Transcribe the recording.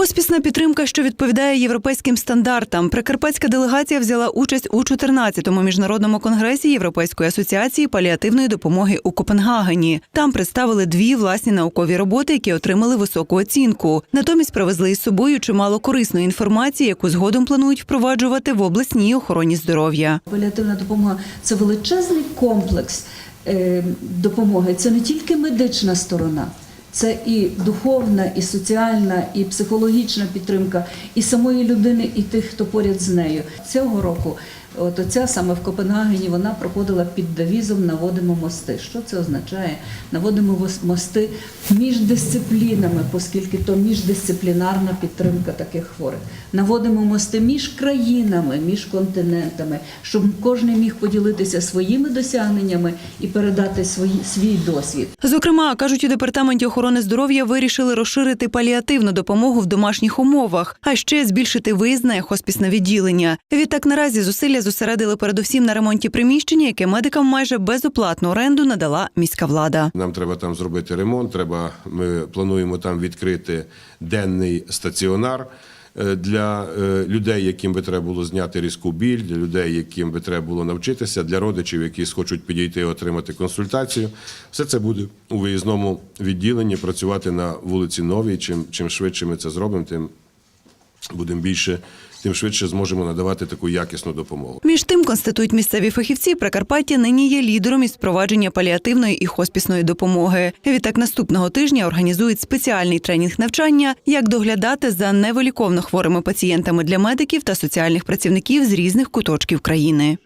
Хоспісна підтримка, що відповідає європейським стандартам. Прикарпатська делегація взяла участь у 14-му міжнародному конгресі Європейської асоціації паліативної допомоги у Копенгагені. Там представили дві власні наукові роботи, які отримали високу оцінку. Натомість привезли із собою чимало корисної інформації, яку згодом планують впроваджувати в обласній охороні здоров'я. Паліативна допомога це величезний комплекс е, допомоги. Це не тільки медична сторона, це і духовна, і соціальна, і психологічна підтримка, і самої людини, і тих, хто поряд з нею. Цього року, от оця саме в Копенгагені, вона проходила під девізом Наводимо мости. Що це означає? Наводимо мости між дисциплінами, оскільки то міждисциплінарна підтримка таких хворих. Наводимо мости між країнами, між континентами, щоб кожен міг поділитися своїми досягненнями і передати свої, свій досвід. Зокрема, кажуть у департаменті охорони здоров'я вирішили розширити паліативну допомогу в домашніх умовах, а ще збільшити виїзне хоспісне відділення. Відтак наразі зусилля зосередили передусім на ремонті приміщення, яке медикам майже безоплатну оренду надала міська влада. Нам треба там зробити ремонт. Треба, ми плануємо там відкрити денний стаціонар для е, людей, яким би треба було зняти різку біль, для людей, яким би треба було навчитися, для родичів, які хочуть підійти і отримати консультацію. Все це буде у виїзному відділенні працювати на вулиці Новій. Чим, чим швидше ми це зробимо, тим будемо більше, тим швидше зможемо надавати таку якісну допомогу. Між тим, конститують місцеві фахівці, Прикарпаття нині є лідером із впровадження паліативної і хоспісної допомоги. Відтак наступного тижня організують спеціальний тренінг навчання, як доглядати за невиліковно хворими пацієнтами для медиків та соціальних працівників з різних куточків країни.